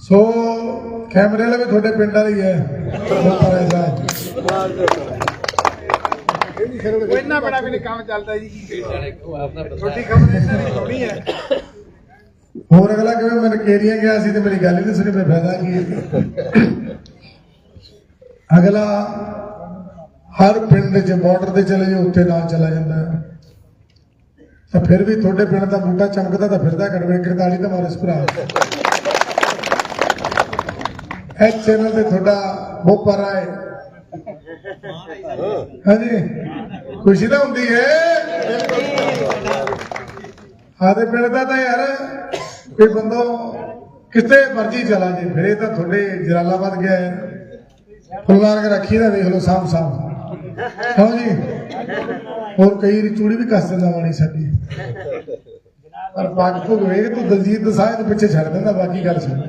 ਸੋ ਕੈਮਰੇ ਵਾਲੇ ਵੀ ਤੁਹਾਡੇ ਪਿੰਡ ਵਾਲੀ ਹੈ ਮੁੱਤਰ ਐਸਾ ਉਹ ਇੰਨਾ ਬੜਾ ਵੀ ਨਹੀਂ ਕੰਮ ਚੱਲਦਾ ਜੀ ਛੋਟੀ ਖਬਰ ਇਹਨਾਂ ਦੀ ਥੋੜੀ ਹੈ ਹੋਰ ਅਗਲਾ ਕਿਵੇਂ ਮੈਂ ਕੇਰੀਆਂ ਗਿਆ ਸੀ ਤੇ ਮੇਰੀ ਗੱਲ ਹੀ ਨਹੀਂ ਸੁਣੀ ਮੈਂ ਫਾਇਦਾ ਕੀ? ਅਗਲਾ ਹਰ ਪਿੰਡ 'ਚ ਬਾਰਡਰ ਤੇ ਚਲੇ ਜਾਓ ਉੱਥੇ ਨਾਲ ਚਲਾ ਜਾਂਦਾ ਹੈ। ਤਾਂ ਫਿਰ ਵੀ ਤੁਹਾਡੇ ਪਿੰਡ ਦਾ ਬੂਟਾ ਚਮਕਦਾ ਤਾਂ ਫਿਰਦਾ ਕੜਵੇ ਕਿਰਤਾਲੀ ਤਾਂ ਮਾਰਸ ਭਰਾ ਇਸ ਚੈਨਲ ਤੇ ਤੁਹਾਡਾ ਬੋਪਰ ਆਏ ਹਾਂਜੀ, ਖੁਸ਼ੀ ਤਾਂ ਹੁੰਦੀ ਹੈ। ਆਦੇ ਪਿੰਡ ਦਾ ਤਾਂ ਯਾਰ, ਕੋਈ ਬੰਦੋ ਕਿਤੇ ਮਰਜ਼ੀ ਚਲਾ ਜੇ, ਫਿਰ ਇਹ ਤਾਂ ਤੁਹਾਡੇ ਜਲਾਲਾਬਾਦ ਗਿਆ ਹੈ। ਫੁੱਲਵਾਰ ਕੇ ਰੱਖੀ ਦਾ ਦੇਖ ਲਓ ਸਾਹਮ ਸਾਹਮ ਹਾਂ ਜੀ ਹੋਰ ਕਈ ਵਾਰੀ ਚੂੜੀ ਵੀ ਕੱਸ ਦਿੰਦਾ ਵਾਣੀ ਸਾਡੀ। ਪਰ ਪੱਗ ਭੁਗ ਵੇਖ ਤੂੰ ਦਲਜੀਤ ਦਸਾਂਝ ਪਿੱਛੇ ਛੱਡ ਦਿੰਦਾ, ਬਾਕੀ ਗੱਲ ਸੁਣ।